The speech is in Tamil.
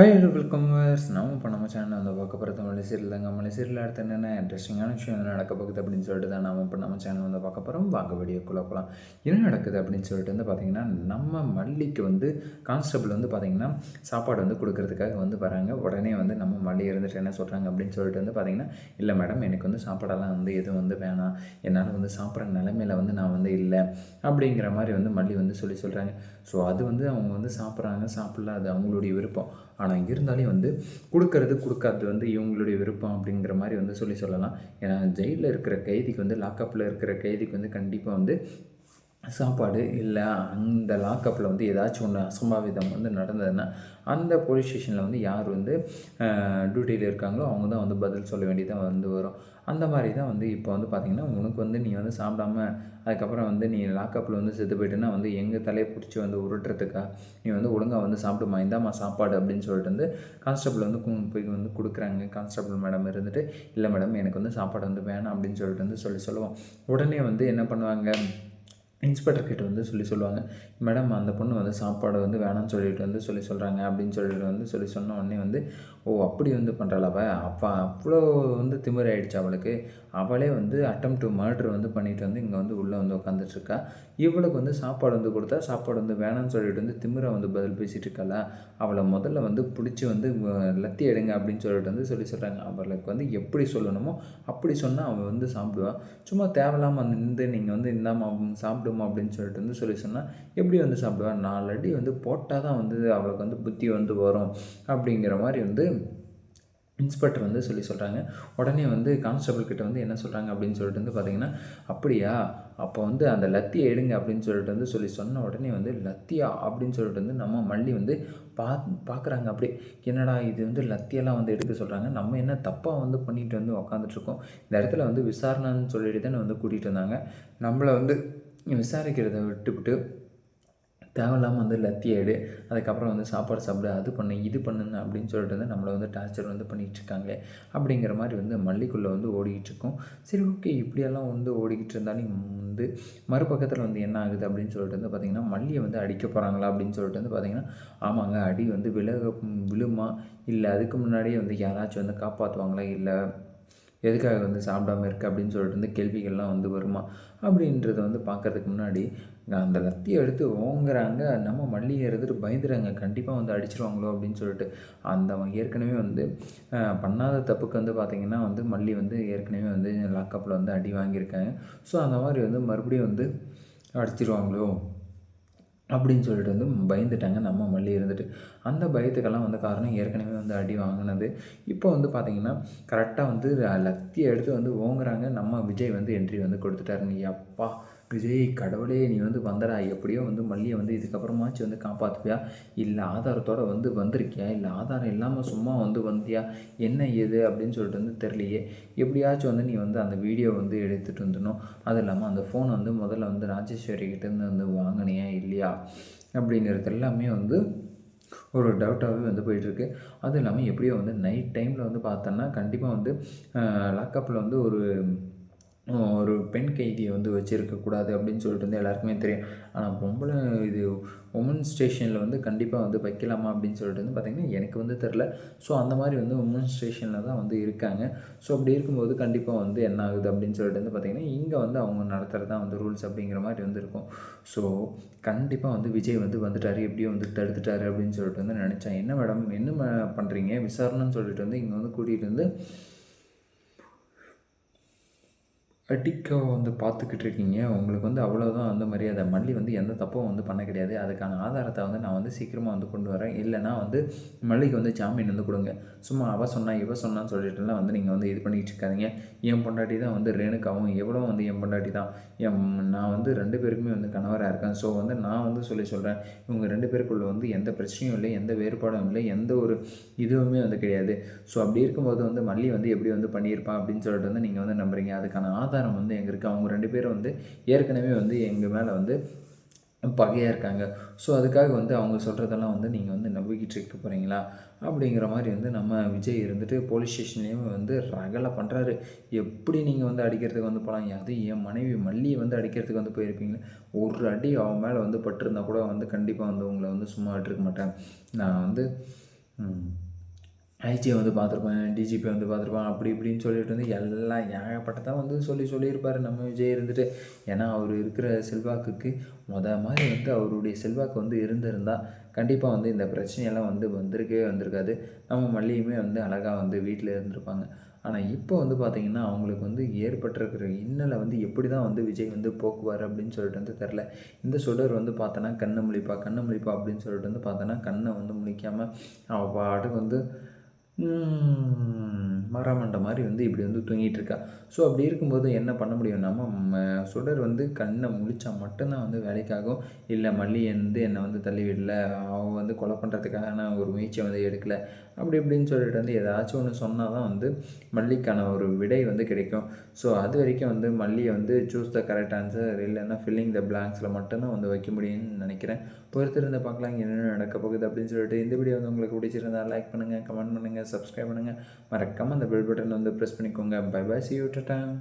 ஹாய் ஹலோ வெல்கம் வேர்ஸ் நம்ம இப்போ நம்ம சேனல் வந்து பார்க்க போகிறது தமிழ் தாங்க. தமிழ் அடுத்து என்னென்ன இன்ட்ரெஸ்டிங்கான விஷயம் என்ன நடக்க போகுது அப்படின்னு சொல்லிட்டு தான் நம்ம இப்போ நம்ம சேனல் வந்து பார்க்க போகிறோம் வாங்க வீடியோக்குள்ளே போகலாம் என்ன நடக்குது அப்படின்னு சொல்லிட்டு வந்து பார்த்திங்கன்னா நம்ம மல்லிக்கு வந்து கான்ஸ்டபிள் வந்து பார்த்திங்கன்னா சாப்பாடு வந்து கொடுக்கறதுக்காக வந்து வராங்க. உடனே வந்து நம்ம மல்லி இருந்துட்டு என்ன சொல்கிறாங்க அப்படின்னு சொல்லிட்டு வந்து பார்த்திங்கன்னா இல்லை மேடம் எனக்கு வந்து சாப்பாடெல்லாம் வந்து எதுவும் வந்து வேணாம். என்னால் வந்து சாப்பிட்ற நிலமையில வந்து நான் வந்து இல்லை. அப்படிங்கிற மாதிரி வந்து மல்லி வந்து சொல்லி சொல்கிறாங்க ஸோ அது வந்து அவங்க வந்து சாப்பிட்றாங்க சாப்பிடல. அது அவங்களுடைய விருப்பம். ஆனால் இருந்தாலே வந்து கொடுக்கறது கொடுக்காது வந்து இவங்களுடைய விருப்பம் அப்படிங்கிற மாதிரி வந்து சொல்லி சொல்லலாம். ஏன்னா ஜெயிலில் இருக்கிற கைதிக்கு வந்து லாக்கப்பில் இருக்கிற கைதிக்கு வந்து கண்டிப்பாக வந்து சாப்பாடு இல்லை அந்த லாக்கப்பில் வந்து ஏதாச்சும் ஒன்று அசம்பாவிதம் வந்து நடந்ததுன்னா அந்த போலீஸ் ஸ்டேஷனில் வந்து யார் வந்து டியூட்டியில் இருக்காங்களோ அவங்க தான் வந்து பதில் சொல்ல வேண்டியதாக வந்து வரும். அந்த மாதிரி தான் வந்து இப்போ வந்து பார்த்திங்கன்னா உனக்கு வந்து நீ வந்து சாப்பிடாம அதுக்கப்புறம் வந்து நீ லாக்கப்பில் வந்து செத்து போயிட்டுன்னா வந்து எங்கள் தலையை பிடிச்சி வந்து உருட்டுறதுக்கா? நீ வந்து ஒழுங்காக வந்து சாப்பிடுமா? இந்தாம்மா சாப்பாடு அப்படின்னு சொல்லிட்டு வந்து கான்ஸ்டபிள் வந்து போய் வந்து கொடுக்குறாங்க. கான்ஸ்டபிள் மேடம் இருந்துட்டு இல்லை மேடம் எனக்கு வந்து சாப்பாடு வந்து வேணாம் அப்படின்னு சொல்லிட்டு வந்து சொல்லி சொல்லுவோம். உடனே வந்து என்ன பண்ணுவாங்க? இன்ஸ்பெக்டர் கிட்ட வந்து சொல்லி சொல்லுவாங்க மேடம் அந்த பொண்ணு வந்து சாப்பாடு வந்து வேணாம்னு சொல்லிட்டு வந்து சொல்லி சொல்கிறாங்க அப்படின்னு சொல்லிட்டு வந்து சொல்லி சொன்ன உடனே வந்து ஓ அப்படி வந்து பண்ணுறாளவ அப்போ அவ்வளோ வந்து திமிராயிடுச்சு அவளுக்கு. அவளே வந்து அட்டம் டு மர்டர் வந்து பண்ணிட்டு வந்து இங்கே வந்து உள்ளே வந்து உட்காந்துட்ருக்கா இவளுக்கு வந்து சாப்பாடு வந்து கொடுத்தா சாப்பாடு வந்து வேணாம்னு சொல்லிட்டு வந்து திமிரை வந்து பதில் பேசிகிட்டு இருக்காளா? அவளை முதல்ல வந்து பிடிச்சி வந்து லத்தி எடுங்க அப்படின்னு சொல்லிட்டு வந்து சொல்லி சொல்கிறாங்க அவளுக்கு வந்து எப்படி சொல்லணுமோ அப்படி சொன்னால் அவள் வந்து சாப்பிடுவான் சும்மா தேவையில்லாமல் நின்று நீங்கள் வந்து இந்தாம்மா சாப்பிடுமா அப்படின்னு சொல்லிட்டு வந்து சொல்லி சொன்னால் எப்படி வந்து சாப்பிடுவான் நாலு அடி வந்து போட்டால் தான் வந்து அவளுக்கு வந்து புத்தி வந்து வரும் அப்படிங்கிற மாதிரி வந்து இன்ஸ்பெக்டர் வந்து சொல்லி சொல்கிறாங்க உடனே வந்து கான்ஸ்டபிள் கிட்ட வந்து என்ன சொல்கிறாங்க அப்படின்னு சொல்லிட்டு வந்து பார்த்தீங்கன்னா அப்படியா? அப்போ வந்து அந்த லத்தியை எடுங்க அப்படின்னு சொல்லிட்டு வந்து சொல்லி சொன்ன உடனே வந்து லத்தியா? அப்படின்னு சொல்லிட்டு வந்து நம்ம மல்லி வந்து பா பார்க்குறாங்க அப்படியே என்னடா இது வந்து லத்தியெல்லாம் வந்து எடுக்க சொல்கிறாங்க நம்ம என்ன தப்பாக வந்து பண்ணிட்டு வந்து உக்காந்துட்ருக்கோம் இந்த இடத்துல வந்து விசாரணைன்னு சொல்லிட்டு தானே வந்து கூட்டிகிட்டு வந்தாங்க நம்மளை வந்து விசாரிக்கிறத விட்டுவிட்டு தேவையில்லாமல் வந்து லத்தி எடு அதுக்கப்புறம் வந்து சாப்பாடு சாப்பிடு அது பண்ணு இது பண்ணு அப்படின்னு சொல்லிட்டு வந்து நம்மளை வந்து டார்ச்சர் வந்து பண்ணிகிட்டு இருக்காங்களே அப்படிங்கிற மாதிரி வந்து மல்லிக்குள்ளே வந்து ஓடிக்கிட்டு இருக்கோம் சரி ஓகே இப்படியெல்லாம் வந்து ஓடிக்கிட்டு இருந்தாலும் வந்து மறுபக்கத்தில் வந்து என்ன ஆகுது அப்படின்னு சொல்லிட்டு வந்து பார்த்திங்கன்னா மல்லியை வந்து அடிக்க போகிறாங்களா அப்படின்னு சொல்லிட்டு வந்து பார்த்திங்கன்னா ஆமாங்க அடி வந்து விலக விழுமா? இல்லை அதுக்கு முன்னாடியே வந்து யாராச்சும் வந்து காப்பாற்றுவாங்களா இல்லை எதுக்காக வந்து சாப்பிடாம இருக்குது அப்படின்னு சொல்லிட்டு வந்து கேள்விகள்லாம் வந்து வருமா? அப்படின்றத வந்து பார்க்கறதுக்கு முன்னாடி அந்த லத்தியை எடுத்து ஓங்குறாங்க. நம்ம மல்லிகை எடுத்துட்டு பயந்துடுறாங்க கண்டிப்பாக வந்து அடிச்சிருவாங்களோ அப்படின்னு சொல்லிட்டு. அந்த ஏற்கனவே வந்து பண்ணாத தப்புக்கு வந்து பார்த்திங்கன்னா வந்து மல்லி வந்து ஏற்கனவே வந்து லாக்கப்பில் வந்து அடி வாங்கியிருக்காங்க. ஸோ அந்த மாதிரி வந்து மறுபடியும் வந்து அடிச்சிருவாங்களோ அப்படின்னு சொல்லிட்டு வந்து பயந்துட்டாங்க நம்ம மல்லி இருந்துட்டு. அந்த பயத்துக்கெல்லாம் வந்து காரணம் ஏற்கனவே வந்து அடி வாங்கினது. இப்போ வந்து பார்த்திங்கன்னா கரெக்டாக வந்து லத்தியை எடுத்து வந்து ஓங்குறாங்க. நம்ம விஜய் வந்து என்ட்ரி வந்து கொடுத்துட்டாருங்க. அப்பா விஜய் கடவுளே நீ வந்து வந்தடா. எப்படியோ வந்து மல்லியை வந்து இதுக்கப்புறமாச்சும் வந்து காப்பாற்றுவியா இல்லை ஆதாரத்தோடு வந்து வந்திருக்கியா? இல்லை ஆதாரம் இல்லாமல் சும்மா வந்து வந்தியா? என்ன ஏது அப்படின்னு சொல்லிட்டு வந்து தெரியலையே. எப்படியாச்சும் வந்து நீ வந்து அந்த வீடியோ வந்து எடுத்துகிட்டு வந்துடணும். அது இல்லாமல் அந்த ஃபோன் வந்து முதல்ல வந்து ராஜேஸ்வரி கிட்டேருந்து வந்து வாங்கினியா இல்லையா? அப்படிங்கிறது எல்லாமே வந்து ஒரு டவுட்டாகவே வந்து போயிட்டுருக்கு. அதுவும் இல்லாமல் எப்படியோ வந்து நைட் டைமில் வந்து பார்த்தோன்னா கண்டிப்பாக வந்து லாக்கப்பில் வந்து ஒரு ஒரு பெண் கைதியை வந்து வச்சுருக்கக்கூடாது அப்படின்னு சொல்லிட்டு வந்து எல்லாருக்குமே தெரியும். ஆனால் பொம்பளை இது உமன் ஸ்டேஷனில் வந்து கண்டிப்பாக வந்து வைக்கலாமா அப்படின்னு சொல்லிட்டு வந்து பார்த்திங்கன்னா எனக்கு வந்து தெரில ஸோ அந்த மாதிரி வந்து உமன் ஸ்டேஷனில் தான் வந்து இருக்காங்க. ஸோ அப்படி இருக்கும்போது கண்டிப்பாக வந்து என்ன ஆகுது அப்படின்னு சொல்லிட்டு வந்து பார்த்திங்கன்னா இங்கே வந்து அவங்க நடத்துகிறது தான் வந்து ரூல்ஸ் அப்படிங்கிற மாதிரி வந்து இருக்கும். ஸோ கண்டிப்பாக வந்து விஜய் வந்து வந்துட்டார் எப்படியோ வந்து தடுத்துட்டார் அப்படின்னு சொல்லிட்டு வந்து நினச்சேன். என்ன மேடம் என்ன பண்ணுறீங்க விசாரணைன்னு சொல்லிட்டு வந்து இங்கே வந்து கூட்டிகிட்டு வந்து அடிக்க வந்து பார்த்துக்கிட்டு இருக்கீங்க உங்களுக்கு வந்து அவ்வளோதான் அந்த மரியாதை. மல்லி வந்து எந்த தப்பும் வந்து பண்ண கிடையாது. அதுக்கான ஆதாரத்தை வந்து நான் வந்து சீக்கிரமாக வந்து கொண்டு வரேன். இல்லைனா வந்து மல்லிக்கு வந்து ஜாமீன் வந்து கொடுங்க. சும்மா அவள் சொன்னா இவ சொன்னான்னு சொல்லிட்டுலாம் வந்து நீங்கள் வந்து இது பண்ணிகிட்டு இருக்காதீங்க. என் பொண்டாட்டி தான் வந்து ரேணுக்காவும் எவ்வளோ வந்து என் பொண்டாட்டி தான். என் நான் வந்து ரெண்டு பேருக்குமே வந்து கணவராக இருக்கேன். ஸோ வந்து நான் வந்து சொல்லி சொல்கிறேன் இவங்க ரெண்டு பேருக்குள்ளே வந்து எந்த பிரச்சனையும் இல்லை எந்த வேறுபாடும் இல்லை எந்த ஒரு இதுவுமே வந்து கிடையாது. ஸோ அப்படி இருக்கும்போது வந்து மல்லி வந்து எப்படி வந்து பண்ணியிருப்பான் அப்படின்னு சொல்லிட்டு வந்து நீங்கள் வந்து நம்புறீங்க. அதுக்கான ஆதாரம் வந்து எங்கே இருக்குது அவங்க ரெண்டு பேரும் வந்து ஏற்கனவே வந்து எங்கள் மேலே வந்து பகையாக இருக்காங்க. ஸோ அதுக்காக வந்து அவங்க சொல்கிறதெல்லாம் வந்து நீங்கள் வந்து நம்பிக்கிட்டு இருக்க போகிறீங்களா அப்படிங்கிற மாதிரி வந்து நம்ம விஜய் இருந்துட்டு போலீஸ் ஸ்டேஷன்லேயும் வந்து ரகலை பண்ணுறாரு எப்படி நீங்கள் வந்து அடிக்கிறதுக்கு வந்து போகலாம் அது என் மனைவி மல்லியை வந்து அடிக்கிறதுக்கு வந்து போயிருப்பீங்களே ஒரு அடி அவன் மேலே வந்து பட்டிருந்தா கூட வந்து கண்டிப்பாக வந்து உங்களை வந்து சும்மா விட்டுருக்க மாட்டேன். நான் வந்து ஐஜியை வந்து பார்த்துருப்பேன் டிஜிபி வந்து பார்த்துருப்பான் அப்படி இப்படின்னு சொல்லிட்டு வந்து எல்லாம் ஏகப்பட்டதான் வந்து சொல்லி சொல்லியிருப்பார். நம்ம விஜய் இருந்துட்டு ஏன்னா அவர் இருக்கிற செல்வாக்குக்கு மொத மாதிரி வந்து அவருடைய செல்வாக்கு வந்து இருந்திருந்தால் கண்டிப்பாக வந்து இந்த பிரச்சனையெல்லாம் வந்து வந்திருக்கவே வந்திருக்காது. நம்ம மல்லியுமே வந்து அழகாக வந்து வீட்டில் இருந்திருப்பாங்க. ஆனால் இப்போ வந்து பார்த்திங்கன்னா அவங்களுக்கு வந்து ஏற்பட்டிருக்கிற இன்னலை வந்து எப்படி தான் வந்து விஜய் வந்து போக்குவார் அப்படின்னு சொல்லிட்டு வந்து தெரில இந்த சுடர் வந்து பார்த்தோன்னா கண்ணை முழிப்பா கண்ணை முழிப்பா அப்படின்னு சொல்லிட்டு வந்து பார்த்தோன்னா கண்ணை வந்து முழிக்காமல் அவள் பாட்டுக்கு வந்து Hmm. மரமண்ட மாதிரி வந்து இப்படி வந்து தூங்கிட்டு இருக்கா ஸோ அப்படி இருக்கும்போது என்ன பண்ண முடியும்? நம்ம சுடர் வந்து கண்ணை முழிச்சா மட்டும்தான் வந்து வேலைக்காகும். இல்லை மல்லி வந்து என்னை வந்து தள்ளி விடல. அவன் வந்து கொலை பண்ணுறதுக்கான ஒரு முயற்சியை வந்து எடுக்கல. அப்படி இப்படின்னு சொல்லிட்டு வந்து ஏதாச்சும் ஒன்று சொன்னால் தான் வந்து மல்லிக்கான ஒரு விடை வந்து கிடைக்கும். ஸோ அது வரைக்கும் வந்து மல்லியை வந்து சூஸ் த கரெக்ட் ஆன்சர் இல்லைன்னா ஃபில்லிங் த பிளாங்க்ஸில் மட்டும்தான் வந்து வைக்க முடியும்னு நினைக்கிறேன். பொறுத்திருந்து பார்க்கலாம் என்னென்ன நடக்க போகுது அப்படின்னு சொல்லிட்டு இந்த வீடியோ வந்து உங்களுக்கு பிடிச்சிருந்தா லைக் பண்ணுங்கள் கமெண்ட் பண்ணுங்கள் சப்ஸ்கிரைப் பண்ணுங்கள் மறக்காமல் அந்த பெல் பட்டன் வந்து ப்ரெஸ் பண்ணிக்கோங்க. Bye bye see you time